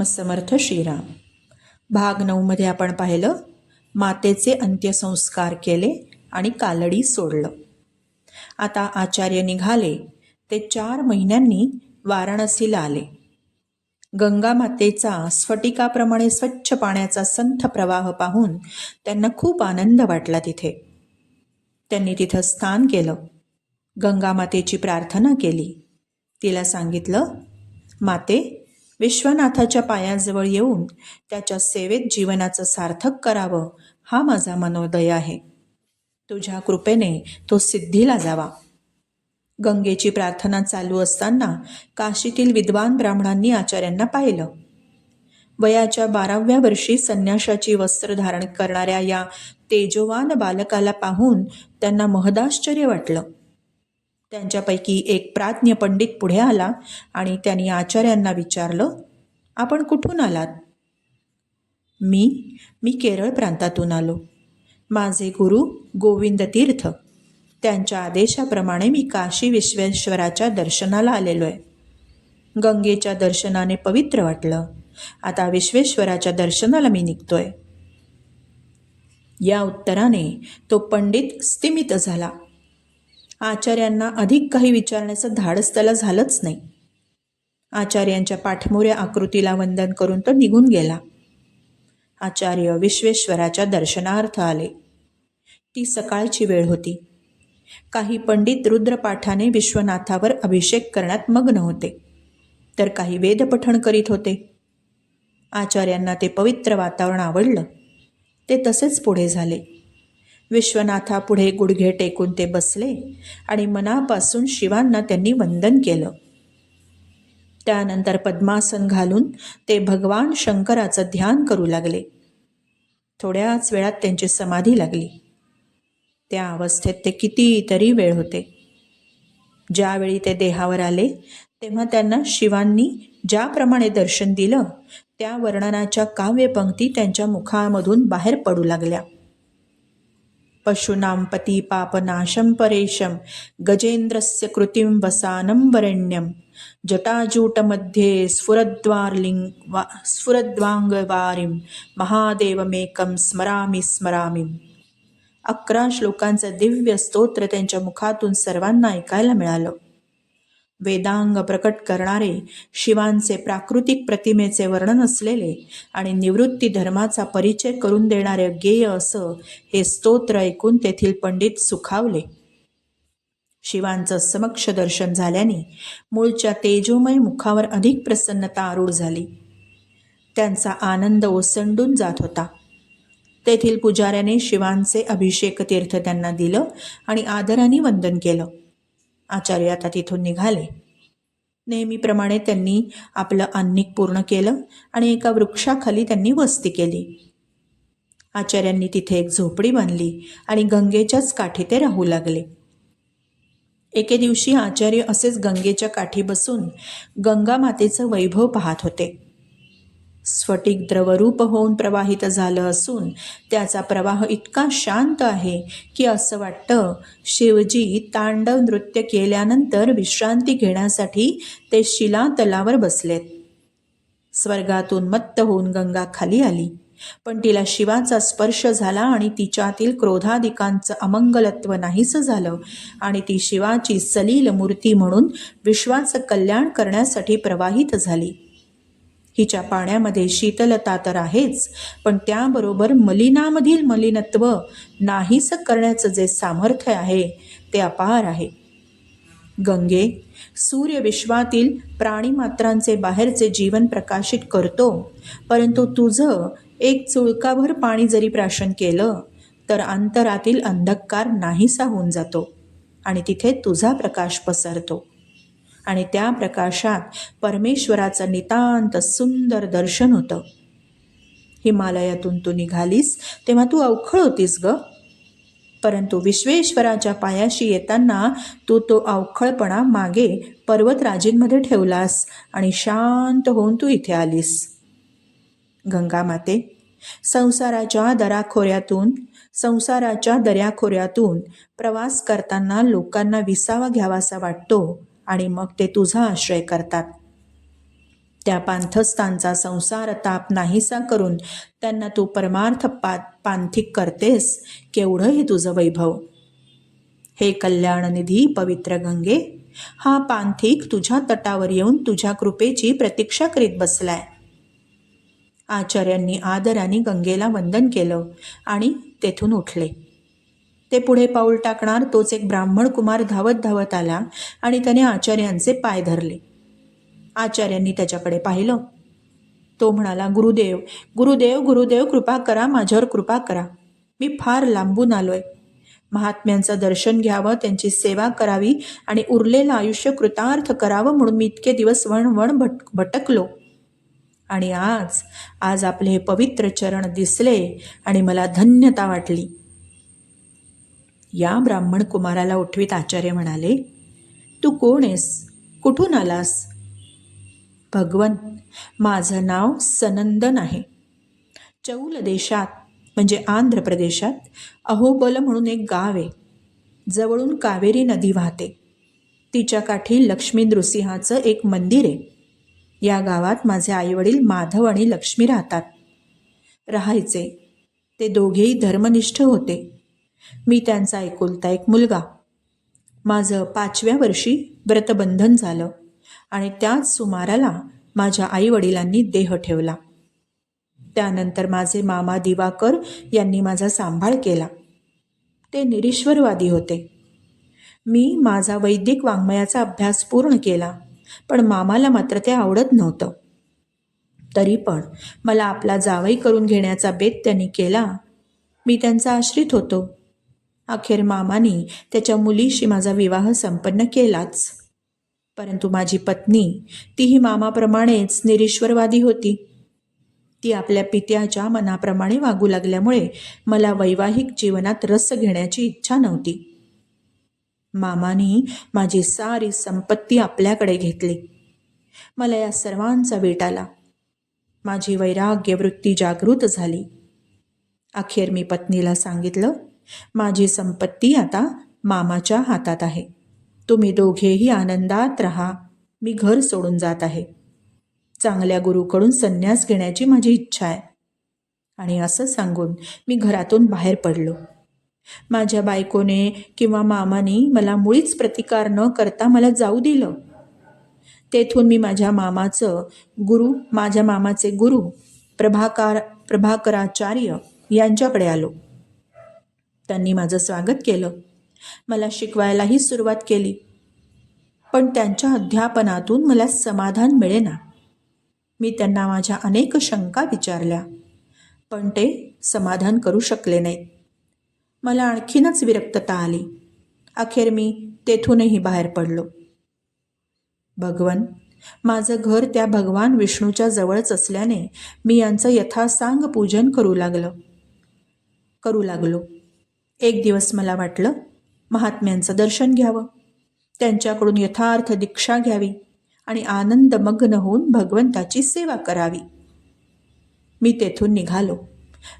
समर्थ श्रीराम. भाग नऊमध्ये आपण पाहिलं मातेचे अंत्यसंस्कार केले आणि कालडी सोडलं. आता आचार्य निघाले ते चार महिन्यांनी वाराणसीला आले. गंगा मातेचा स्फटिकाप्रमाणे स्वच्छ पाण्याचा संथ प्रवाह पाहून त्यांना खूप आनंद वाटला तिथे. त्यांनी तिथं स्थान केलं. गंगा मातेची प्रार्थना केली. तिला सांगितलं माते विश्वनाथाच्या पायाजवळ येऊन त्याच्या सेवेत जीवनाचं सार्थक करावं हा माझा मनोदय आहे. तुझ्या कृपेने तो सिद्धीला जावा. गंगेची प्रार्थना चालू असताना काशीतील विद्वान ब्राह्मणांनी आचार्यांना पाहिलं. वयाच्या बाराव्या वर्षी संन्याशाची वस्त्र धारण करणाऱ्या या तेजोवान बालकाला पाहून त्यांना महदाश्चर्य वाटलं. त्यांच्यापैकी एक प्राज्ञ पंडित पुढे आला आणि त्यांनी आचार्यांना विचारलं आपण कुठून आलात? मी मी केरळ प्रांतातून आलो. माझे गुरु गोविंद तीर्थ. त्यांच्या आदेशाप्रमाणे मी काशी विश्वेश्वराच्या दर्शनाला आलेलो आहे. गंगेच्या दर्शनाने पवित्र वाटलं. आता विश्वेश्वराच्या दर्शनाला मी निघतोय. या उत्तराने तो पंडित स्तिमित झाला. आचार्यांना अधिक काही विचारण्याचं धाडस त्याला झालंच नाही. आचार्यांच्या पाठमोऱ्या आकृतीला वंदन करून तो निघून गेला. आचार्य विश्वेश्वराच्या दर्शनार्थ आले. ती सकाळची वेळ होती. काही पंडित रुद्रपाठाने विश्वनाथावर अभिषेक करण्यात मग्न होते. तर काही वेदपठण करीत होते. आचार्यांना ते पवित्र वातावरण आवडलं. ते तसेच पुढे झाले. विश्वनाथापुढे गुडघे टेकून ते बसले आणि मनापासून शिवांना त्यांनी वंदन केलं. त्यानंतर पद्मासन घालून ते भगवान शंकराचं ध्यान करू लागले. थोड्याच वेळात त्यांची समाधी लागली. त्या अवस्थेत ते कितीतरी वेळ होते. ज्यावेळी ते देहावर आले तेव्हा त्यांना शिवांनी ज्याप्रमाणे दर्शन दिलं त्या वर्णनाच्या काव्यपंक्ती त्यांच्या मुखामधून बाहेर पडू लागल्या. पशूनां पती पापनाशं परेशं गजेंद्रस्य कृतिं वसानं वरेण्यं। जटाजूटमध्ये स्फुरद्वार्लिङ् वा स्फुरद्वांगवारिं महादेवमेकं स्मरामि स्मरामि। अकरा श्लोकांचं दिव्य स्तोत्र त्यांच्या मुखातून सर्वांना ऐकायला मिळालं। वेदांग प्रकट करणारे शिवांचे प्राकृतिक प्रतिमेचे वर्णन असलेले आणि निवृत्ती धर्माचा परिचय करून देणारे गेय असं हे स्तोत्र ऐकून तेथील पंडित सुखावले. शिवांचं समक्ष दर्शन झाल्याने मूळच्या तेजोमय मुखावर अधिक प्रसन्नता आरूढ झाली. त्यांचा आनंद ओसंडून जात होता. तेथील पुजाऱ्याने शिवांचे अभिषेक तीर्थ त्यांना दिलं आणि आदराने वंदन केलं. आचार्य आता तिथून निघाले. नेहमीप्रमाणे त्यांनी आपलं अन्निक पूर्ण केलं आणि एका वृक्षाखाली त्यांनी वस्ती केली. आचार्यांनी तिथे एक झोपडी बांधली आणि गंगेच्याच काठी ते राहू लागले. एके दिवशी आचार्य असेच गंगेच्या काठी बसून गंगा मातेचं वैभव पाहत होते. स्फटिक द्रवरूप होऊन प्रवाहित झालं असून त्याचा प्रवाह इतका शांत आहे की असं वाटतं शिवजी तांडव नृत्य केल्यानंतर विश्रांती घेण्यासाठी ते शिला तलावर बसलेत. स्वर्गातून मत्त होऊन गंगा खाली आली. पण तिला शिवाचा स्पर्श झाला आणि तिच्यातील क्रोधाधिकांचं अमंगलत्व नाहीसं झालं आणि ती शिवाची सलील मूर्ती म्हणून विश्वाचं कल्याण करण्यासाठी प्रवाहित झाली. हिच्या पाण्यामध्ये शीतलता तर आहेच पण त्याबरोबर मलिनामधील मलिनत्व नाहीसं करण्याचं जे सामर्थ्य आहे ते अपार आहे. गंगे सूर्य विश्वातील प्राणीमात्रांचे बाहेरचे जीवन प्रकाशित करतो परंतु तुझं एक चुळकाभर पाणी जरी प्राशन केलं तर अंतरातील अंधकार नाहीसा होऊन जातो आणि तिथे तुझा प्रकाश पसरतो. आणि त्या प्रकाशात परमेश्वराचं नितांत सुंदर दर्शन होतं. हिमालयातून तू निघालीस तेव्हा तू अवखळ होतीस ग. परंतु विश्वेश्वराच्या पायाशी येताना तू तो अवखळपणा मागे पर्वतराजींमध्ये ठेवलास आणि शांत होऊन तू इथे आलीस. गंगामाते संसाराच्या दराखोऱ्यातून संसाराच्या दर्याखोऱ्यातून प्रवास करताना लोकांना विसावा घ्यावासा वाटतो आणि मग ते तुझा आश्रय करतात. त्या पांथस्थांचा संसार ताप नाहीसा करून त्यांना तू परमार्थ पा पांथिक करतेस केवढं हे तुझं वैभव? हे कल्याणनिधी पवित्र गंगे हा पांथिक तुझ्या तटावर येऊन तुझ्या कृपेची प्रतीक्षा करीत बसलाय. आचार्यांनी आदराने गंगेला वंदन केलं आणि तेथून उठले. ते पुढे पाऊल टाकणार तोच एक ब्राह्मण कुमार धावत धावत आला आणि त्याने आचार्यांचे पाय धरले. आचार्यांनी त्याच्याकडे पाहिलं. तो म्हणाला गुरुदेव गुरुदेव गुरुदेव कृपा करा माझ्यावर कृपा करा. मी फार लांबून आलोय. महात्म्यांचं दर्शन घ्यावं त्यांची सेवा करावी आणि उरलेलं आयुष्य कृतार्थ करावं म्हणून मी इतके दिवस वण वण भट भटकलो. आणि आज आज आपले हे पवित्र चरण दिसले आणि मला धन्यता वाटली. या ब्राह्मण कुमाराला उठवीत आचार्य म्हणाले तू कोण आहेस? कुठून आलास? भगवन माझं नाव सनंदन आहे. चौल देशात म्हणजे आंध्र प्रदेशात अहोबल म्हणून एक गाव आहे. जवळून कावेरी नदी वाहते. तिच्या काठी लक्ष्मी नृसिंहाचं एक मंदिर आहे. या गावात माझे आईवडील माधव आणि लक्ष्मी राहतात. राहायचे. ते दोघेही धर्मनिष्ठ होते. मी त्यांचा एकुलता एक मुलगा. माझं पाचव्या वर्षी व्रतबंधन झालं आणि त्याच सुमाराला माझ्या आईवडिलांनी देह ठेवला. त्यानंतर माझे मामा दिवाकर यांनी माझा सांभाळ केला. ते निरीश्वरवादी होते. मी माझा वैदिक वाङ्मयाचा अभ्यास पूर्ण केला पण मामाला मात्र ते आवडत नव्हतं. तरी पण मला आपला जावई करून घेण्याचा बेत त्यांनी केला. मी त्यांचा आश्रित होतो. अखेर मामानी त्याच्या मुलीशी माझा विवाह संपन्न केलाच. परंतु माझी पत्नी तीही मामाप्रमाणेच निरीश्वरवादी होती. ती आपल्या पित्याच्या मनाप्रमाणे वागू लागल्यामुळे मला वैवाहिक जीवनात रस घेण्याची इच्छा नव्हती. मामानी माझी सारी संपत्ती आपल्याकडे घेतली. मला या सर्वांचा वेट आला. माझी वैराग्य वृत्ती जागृत झाली. अखेर मी पत्नीला सांगितलं माझी संपत्ती आता मामाच्या हातात आहे. तुम्ही दोघेही आनंदात राहा. मी घर सोडून जात आहे. चांगल्या गुरुकडून संन्यास घेण्याची माझी इच्छा आहे. आणि असं सांगून मी घरातून बाहेर पडलो. माझ्या बायकोने किंवा मामाने मला मुळीच प्रतिकार न करता मला जाऊ दिलं. तेथून मी माझ्या मामाचं गुरु माझ्या मामाचे गुरु प्रभाकार प्रभाकराचार्य यांच्याकडे आलो. त्यांनी माझं स्वागत केलं. मला शिकवायलाही सुरुवात केली. पण त्यांच्या अध्यापनातून मला समाधान मिळेना. मी त्यांना माझ्या अनेक शंका विचारल्या. पण ते समाधान करू शकले नाहीत मला आणखीनच विरक्तता आली. अखेर मी तेथूनही बाहेर पडलो. भगवन माझं घर त्या भगवान विष्णूच्या जवळच असल्याने मी यांचं यथासांग पूजन करू लागलं. करू लागलो. एक दिवस मला वाटलं महात्म्यांचं दर्शन घ्यावं. त्यांच्याकडून यथार्थ दीक्षा घ्यावी आणि आनंदमग्न होऊन भगवंताची सेवा करावी. मी तेथून निघालो.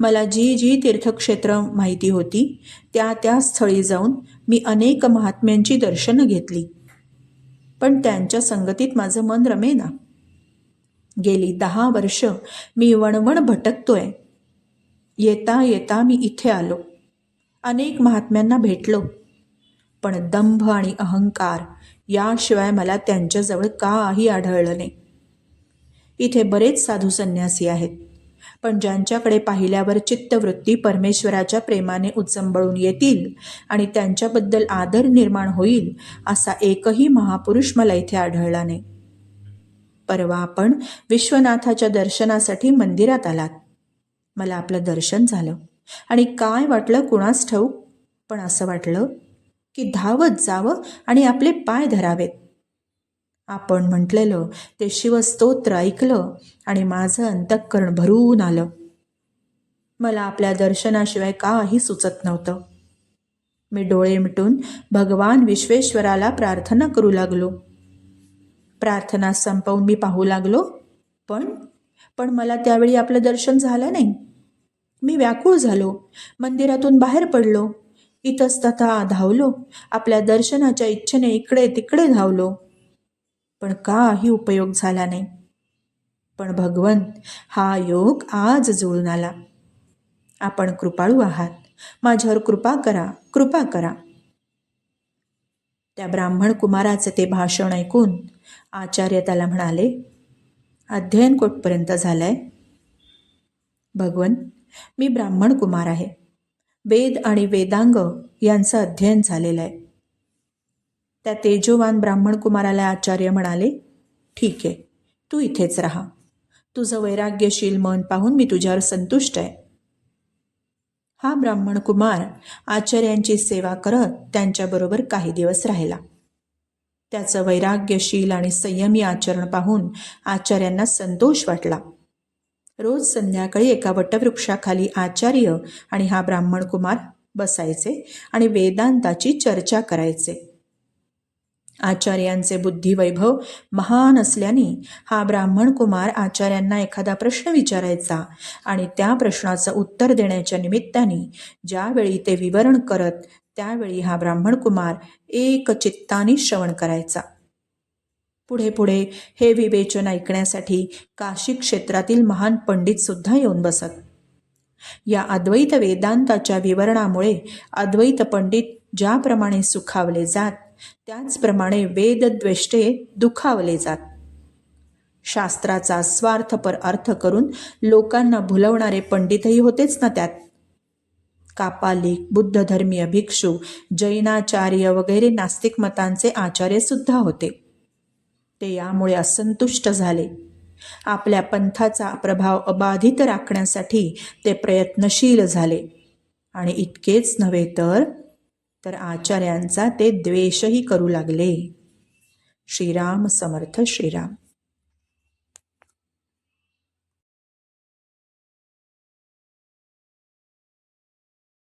मला जी जी तीर्थक्षेत्र माहिती होती त्या त्या स्थळी जाऊन मी अनेक महात्म्यांची दर्शनं घेतली. पण त्यांच्या संगतीत माझं मन रमेना. गेली दहा वर्ष मी वणवण भटकतोय. येता येता मी इथे आलो. अनेक महात्म्यांना भेटलो. पण दंभ आणि अहंकार याशिवाय मला त्यांच्याजवळ काही आढळलं नाही. इथे बरेच साधू संन्यासी आहेत पण ज्यांच्याकडे पाहिल्यावर चित्तवृत्ती परमेश्वराच्या प्रेमाने उचंबळून येतील आणि त्यांच्याबद्दल आदर निर्माण होईल असा एकही महापुरुष मला इथे आढळला नाही. परवा आपण विश्वनाथाच्या दर्शनासाठी मंदिरात आलात. मला आपलं दर्शन झालं. आणि काय वाटलं कुणास ठाऊक? पण असं वाटलं की धावत जावं आणि आपले पाय धरावेत. आपण म्हटलेलं ते शिवस्तोत्र ऐकलं आणि माझं अंतःकरण भरून आलं. मला आपल्या दर्शनाशिवाय काही सुचत नव्हतं. मी डोळे मिटून भगवान विश्वेश्वराला प्रार्थना करू लागलो. प्रार्थना संपवून मी पाहू लागलो पण पण मला त्यावेळी आपलं दर्शन झालं नाही. मी व्याकुळ झालो. मंदिरातून बाहेर पडलो. इतस्तथा धावलो. आपल्या दर्शनाच्या इच्छेने इकडे तिकडे धावलो. पण काही उपयोग झाला नाही. पण भगवंत हा योग आज जुळून आला. आपण कृपाळू आहात. माझ्यावर कृपा करा कृपा करा. त्या ब्राह्मण कुमाराचे ते भाषण ऐकून आचार्य त्याला म्हणाले अध्ययन कोठपर्यंत झालंय. भगवंत मी ब्राह्मण कुमार आहे. वेद आणि वेदांग यांचं अध्ययन झालेलं आहे. त्या तेजोवान ब्राह्मण कुमाराला आचार्य म्हणाले ठीक आहे तू इथेच राहा. तुझं वैराग्यशील मन पाहून मी तुझ्यावर संतुष्ट आहे. हा ब्राह्मण कुमार आचार्यांची सेवा करत त्यांच्याबरोबर काही दिवस राहिला. त्याचं वैराग्यशील आणि संयमी आचरण पाहून आचार्यांना संतोष वाटला. रोज संध्याकाळी एका वटवृक्षाखाली आचार्य आणि हा ब्राह्मण कुमार बसायचे आणि वेदांताची चर्चा करायचे. आचार्यांचे बुद्धिवैभव महान असल्याने हा ब्राह्मण कुमार आचार्यांना एखादा प्रश्न विचारायचा आणि त्या प्रश्नाचं उत्तर देण्याच्या निमित्ताने ज्यावेळी ते विवरण करत त्यावेळी हा ब्राह्मण कुमार एक चित्ताने श्रवण करायचा. पुढे पुढे हे विवेचन ऐकण्यासाठी काशी क्षेत्रातील महान पंडित सुद्धा येऊन बसत. या अद्वैत वेदांताच्या विवरणामुळे अद्वैत पंडित ज्याप्रमाणे सुखावले जात त्याचप्रमाणे वेदद्वेष्टे दुखावले जात. शास्त्राचा स्वार्थपर अर्थ करून लोकांना भुलवणारे पंडितही होतेच ना त्यात. कापालिक बुद्धधर्मीय भिक्षू जैनाचार्य वगैरे नास्तिक मतांचे आचार्य सुद्धा होते. ते यामुळे असंतुष्ट झाले. आपल्या पंथाचा प्रभाव अबाधित राखण्यासाठी ते प्रयत्नशील झाले. आणि इतकेच नव्हे तर तर आचार्यांचा ते द्वेषही करू लागले. श्रीराम समर्थ श्रीराम.